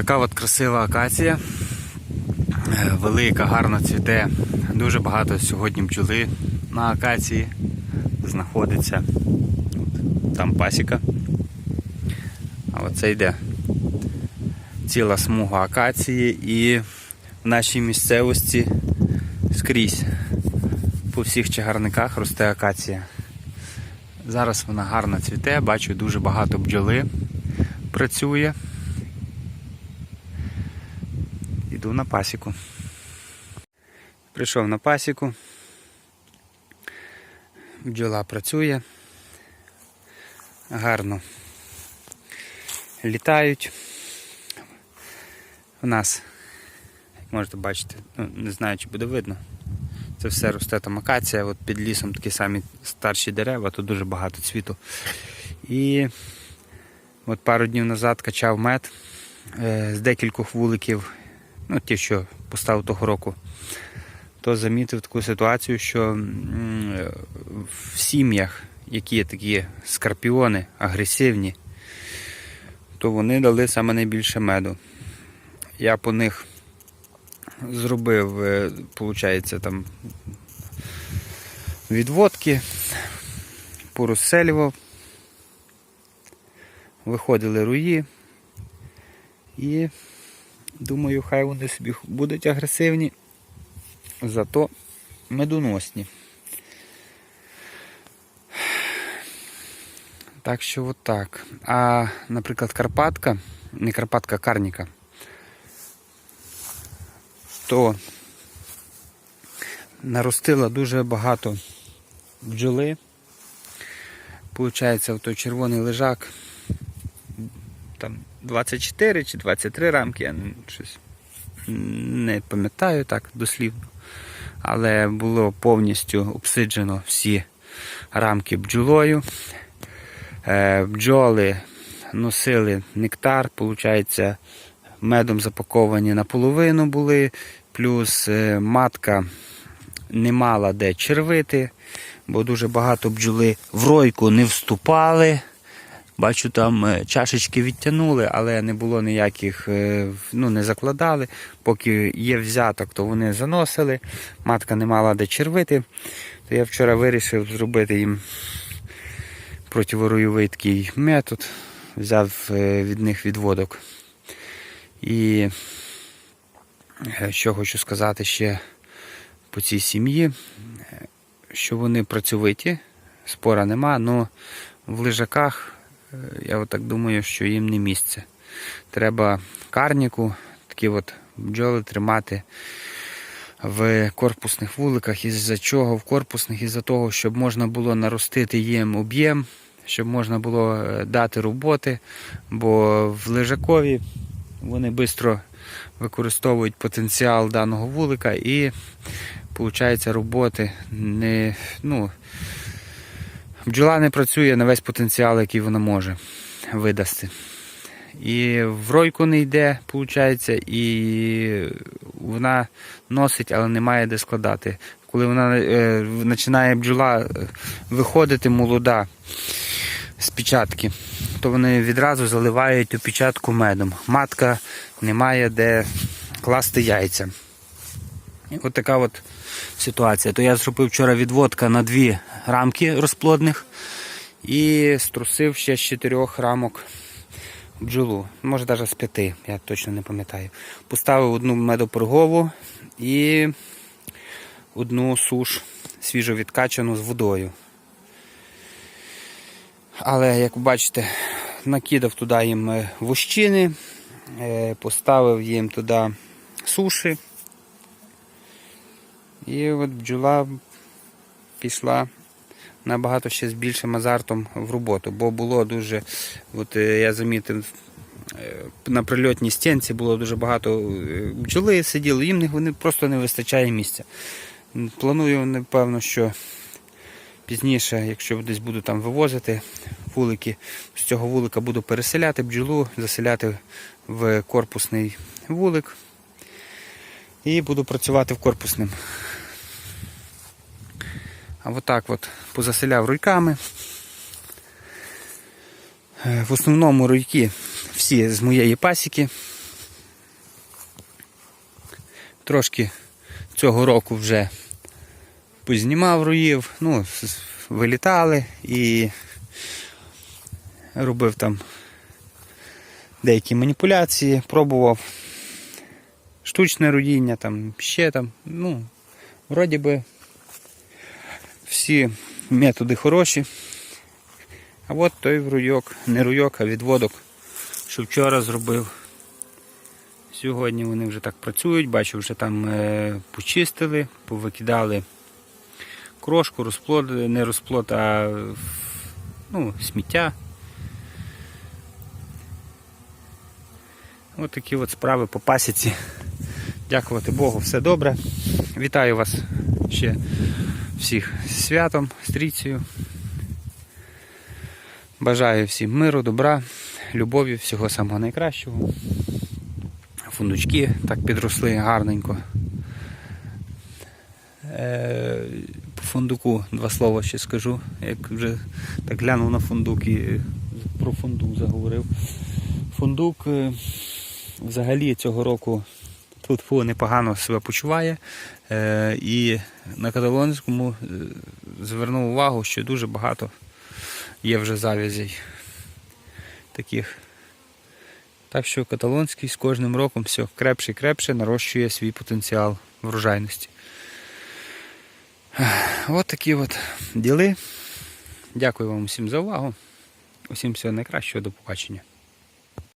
Така от красива акація. Е, Велика, гарно цвіте. Дуже багато сьогодні бджоли на акації знаходиться. Там пасіка. А оце йде ціла смуга акації і в нашій місцевості скрізь по всіх чагарниках росте акація. Зараз вона гарно цвіте, бачу дуже багато бджоли працює. Іду на пасіку. Прийшов на пасіку. Бджола працює. Гарно літають. У нас, як можете бачити, ну, не знаю, чи буде видно. Це все росте там акація, от під лісом такі самі старші дерева, тут дуже багато цвіту. І от пару днів назад качав мед е, з декількох вуликів, ну ті, що поставив того року, то замітив таку ситуацію, що е, в сім'ях, які такі скорпіони, агресивні, то вони дали саме найбільше меду. Я по них зробив, виходить, там відводки, порозселював, виходили руї і думаю, хай вони собі будуть агресивні, зато медоносні. Так що от так. А, наприклад, Карпатка, не Карпатка, а Карніка, то наростила дуже багато бджоли. Получається, той червоний лежак там 24 чи 23 рамки, я не- щось не пам'ятаю так дослівно. Але було повністю обсиджено всі рамки бджолою. Е, Бджоли носили нектар, получається, медом запаковані наполовину були, плюс е, матка не мала де червити, бо дуже багато бджоли в ройку не вступали. Бачу, там е, чашечки відтягнули, але не було ніяких, е, ну не закладали. Поки є взяток, то вони заносили. Матка не мала де червити. То я вчора вирішив зробити їм противоройовий такий метод. Взяв е, від них відводок. І що хочу сказати ще по цій сім'ї, що вони працьовиті, спора нема, але в лежаках я отак думаю, що їм не місце. Треба карніку, такі от бджоли тримати в корпусних вуликах. Із-за чого в корпусних? Із-за того, щоб можна було наростити їм об'єм, щоб можна було е, дати роботи, бо в лежакові вони швидко використовують потенціал даного вулика і виходить роботи не, ну, бджола не працює на весь потенціал, який вона може видасти. І в ройку не йде, виходить, і вона носить, але не має де складати. Коли вона е, починає бджола е, виходити молода з печатки, то вони відразу заливають ту печатку медом. Матка не має де класти яйця. І от така от ситуація. То я зробив вчора відводка на дві рамки розплодних і струсив ще з чотирьох рамок бджолу. Може навіть з п'яти, я точно не пам'ятаю. Поставив одну медопергову і одну суш свіжо відкачану з водою. Але, як ви бачите, накидав туди їм е, вощини, е, поставив їм туди суші. І от бджола пішла набагато ще з більшим азартом в роботу, бо було дуже, от е, я замітив, е, на прильотній стінці було дуже багато е, бджоли сиділи, їм вони просто не вистачає місця. Планую, напевно, що пізніше, якщо десь буду там вивозити вулики, з цього вулика буду переселяти бджолу, заселяти в корпусний вулик і буду працювати в корпусним. А отак от позаселяв руйками. Е, В основному руйки всі з моєї пасіки. Трошки цього року вже познімав руїв, ну, вилітали і робив там деякі маніпуляції, пробував штучне руїння, там ще там, ну, вроді би всі методи хороші. А от той руйок, не руйок, а відводок, що вчора зробив. Сьогодні вони вже так працюють, бачу, вже там е, почистили, повикидали крошку, розплод, не розплод, а ну, сміття. Ось такі от справи по пасіці. Дякувати Богу, все добре. Вітаю вас ще всіх святом, з трійцею. Бажаю всім миру, добра, любові, всього самого найкращого. Фундучки так підросли гарненько. Е, По фундуку два слова ще скажу. Як вже так глянув на фундук і про фундук заговорив. Фундук е, взагалі цього року тут непогано себе почуває. Е, І на каталонському е, звернув увагу, що дуже багато є вже завязей таких. Так що каталонський з кожним роком все крепше і крепше нарощує свій потенціал врожайності. От такі от діли. Дякую вам всім за увагу. Усім всього найкращого, до побачення.